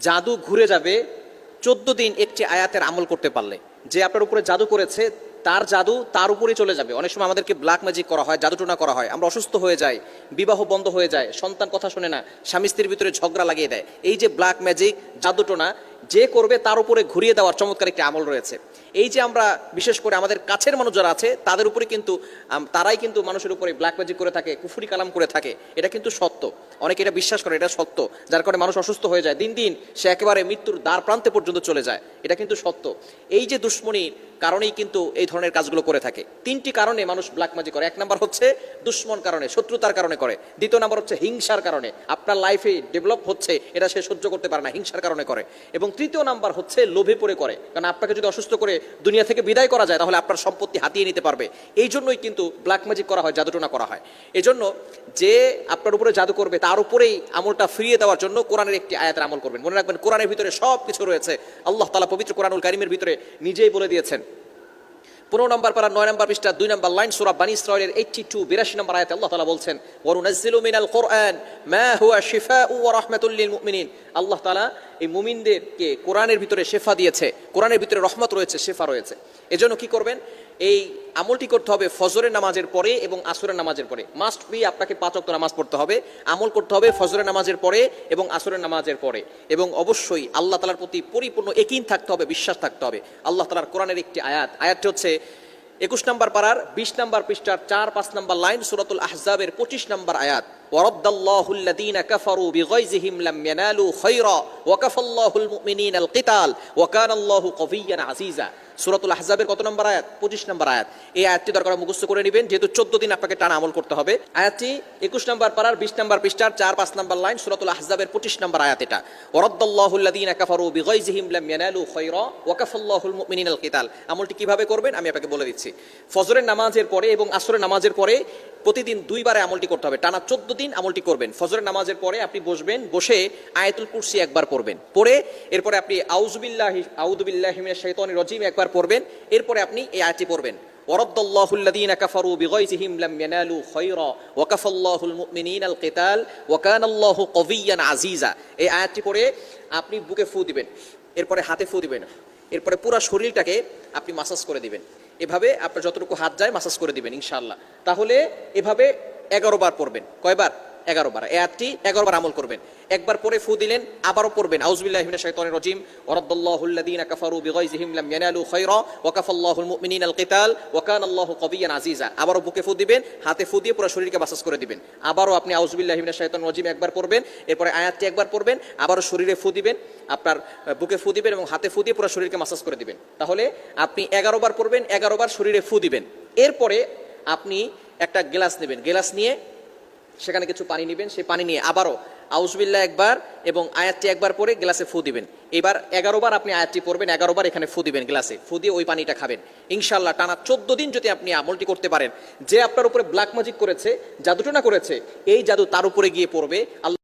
জাদু ঘুরে যাবে। চোদ্দ দিন একটি আয়াতের আমল করতে পারলে। যে আপনার উপরে জাদু করেছে, তার জাদু তার উপরেই চলে যাবে। অনেক সময় আমাদেরকে ব্ল্যাক ম্যাজিক করা হয় জাদুটোনা করা হয়। আমরা অসুস্থ হয়ে যাই, বিবাহ বন্ধ হয়ে যায়, সন্তান কথা শুনে না, স্বামী স্ত্রীর ভিতরে ঝগড়া লাগিয়ে দেয়। এই যে ব্ল্যাক ম্যাজিক জাদুটোনা যে করবে তার উপরে ঘুরিয়ে দেওয়ার চমৎকার একটি আমল রয়েছে। এই যে আমরা, বিশেষ করে আমাদের কাছের মানুষ যারা আছে, তাদের উপরে কিন্তু তারাই কিন্তু মানুষের উপরে ব্ল্যাক ম্যাজিক করে থাকে, কুফুরি কালাম করে থাকে। এটা কিন্তু সত্য। অনেকে এটা বিশ্বাস করে, এটা সত্য। যার কারণে মানুষ অসুস্থ হয়ে যায়। দিন দিন সে একেবারে মৃত্যুর দ্বার প্রান্তে পর্যন্ত চলে যায়। এটা কিন্তু সত্য। এই যে দুশ্মনীর কারণেই কিন্তু এই ধরনের কাজগুলো করে থাকে। তিনটি কারণে মানুষ ব্ল্যাক ম্যাজিক করে। এক নাম্বার হচ্ছে দুশ্মন কারণে, শত্রুতার কারণে করে। দ্বিতীয় নাম্বার হচ্ছে হিংসার কারণে। আপনার লাইফে ডেভেলপ হচ্ছে, এটা সে সহ্য করতে পারে না, হিংসার কারণে করে। এবং তৃতীয় নাম্বার হচ্ছে লোভে পড়ে করে। কারণ আপনাকে যদি অসুস্থ করে দুনিয়া থেকে বিদায় করা যায়, তাহলে আপনার সম্পত্তি হাতিয়ে নিতে পারবে। এই জন্যই কিন্তু ব্ল্যাক ম্যাজিক করা হয়, জাদুটোনা করা হয়। এই জন্য যে আপনার উপরে জাদু করবে তার উপরেই আমলটা ফিরিয়ে দেওয়ার জন্য কোরআনের একটি আয়াতের আমল করবেন। মনে রাখবেন, কোরআনের ভিতরে সব কিছু রয়েছে। আল্লাহ তালা পবিত্র কোরআনুল কারিমের ভিতরে নিজেই বলে দিয়েছেন। পনেরো নম্বর পারা নয় নম্বর পৃষ্ঠা দুই নম্বর লাইন সুরা বানি ইসরায়েলের এইটটি টু বিরাশি নম্বর আয়াতে আল্লাহ তালা বলছেন, ওয়ানুনাজ্জিলু মিনাল কোরআন মা হুয়া শিফাউ ওয়া রাহমাতুল মুমিনিন। আল্লাহ তালা এই মুমিনদেরকে কোরআনের ভিতরে শেফা দিয়েছে। কোরআনের ভিতরে রহমত রয়েছে, শেফা রয়েছে। এজন্য কি করবেন? এই আমলটি করতে হবে ফজরের নামাজের পরে এবং আসরের নামাজের পরে। মাস্ট বি আপনাকে পাঁচ অক্ত নামাজ পড়তে হবে, আমল করতে হবে ফজরের নামাজের পরে এবং আসরের নামাজের পরে। এবং অবশ্যই আল্লাহ তালার প্রতি পরিপূর্ণ একিন থাকতে হবে, বিশ্বাস থাকতে হবে। আল্লাহ তালার কোরআনের একটি আয়াত। আয়াতটি হচ্ছে একুশ নম্বর পাড়ার বিশ নম্বর পৃষ্ঠার চার, পাঁচ নম্বর লাইন, সুরাতুল আহজাবের পঁচিশ নম্বর আয়াত। ওয়ারদ্দাল্লাহুল্লাযীনা আজিজা সুরাতুল আহজাবের কত নম্বর আয়াত? পঁচিশ নম্বর আয়াত। এই আয়াতটি দরকার মুখস্থ করে নেবেন। যেহেতু চোদ্দ দিন আপনাকে টানা আমল করতে হবে। আয়াতটি একুশ নম্বর পাড়ার, বিশ নম্বর পৃষ্ঠার, চার, পাঁচ নম্বর লাইন সুরাতুল আহজাবের পঁচিশ নম্বর আয়াত এটা। ওরদ্দাল্লাহুল্লাদিন কাফারু বিগয়জিহিম লাম ইয়ানালু খায়রা ওয়াকাফাল্লাহুল মুমিনিনাল কিতাল। আমলটি কীভাবে করবেন? আমি আপনাকে বলে দিচ্ছি। ফজরের নামাজের পরে এবং আসরের নামাজের পরে প্রতিদিন দুইবারে আমলটি করতে হবে। টানা চোদ্দ দিন আমলটি করবেন। ফজরের নামাজের পরে আপনি বসবেন, বসে আয়াতুল কুরসি একবার পড়বেন। পড়ে এরপরে আপনি আউজুবিল্লাহ আউদুবিল্লাহ শাইতানির রাজিম একবার পড়বেন এরপরে আপনি এই আয়াতটি পড়বেন ورد الله الذين كفروا بغيظهم لم ينالوا خيرا وكفى الله المؤمنين القتال وكان الله قويا عزيزا এই আয়াতটি পড়ে আপনি বুকে ফু দিবেন এরপরে হাতে ফু দিবেন এরপরে পুরো শরীরটাকে আপনি মাসাজ করে দিবেন এভাবে আপনার যতটুকু হাত যায় মাসাজ করে দিবেন ইনশাআল্লাহ তাহলে এভাবে এগারো বার পড়বেন কয়বার এগারো বার। এই আয়াতটি এগারো বার আমল করবেন। একবার পরে ফু দিলেন, আবারও পড়বেন। আজিজা আবারও বুকে ফু দিবেন, হাতে ফু দিয়ে পুরো শরীরকে বাসাস করে দিবেন। আবারও আপনি আউজবিল্লাহ শাইতানির রাজিম একবার পড়বেন, এরপরে আয়াতটি একবার পড়বেন, আবারও শরীরে ফু দিবেন, আপনার বুকে ফু দিবেন এবং হাতে ফু দিয়ে পুরো শরীরকে মাসাজ করে দিবেন। তাহলে আপনি এগারো বার পড়বেন, এগারো বার শরীরে ফু দিবেন। এরপরে আপনি একটা গ্লাস নেবেন। গ্লাস নিয়ে সেখানে কিছু পানি নেবেন, সেই পানি নিয়ে আবারও আউজবিল্লা একবার এবং আয়াতটি একবার পরে গ্লাসে ফু দিবেন। এবার এগারো বার আপনি আয়াতটি পড়বেন, এগারো বার এখানে ফু দিবেন গ্লাসে। ফু দিয়ে ওই পানিটা খাবেন। ইনশাল্লাহ টানা চোদ্দ দিন যদি আপনি আমলটি করতে পারেন, যে আপনার উপরে ব্ল্যাক ম্যাজিক করেছে, জাদুটনা করেছে, এই জাদু তার উপরে গিয়ে পড়বে। আল্লাহ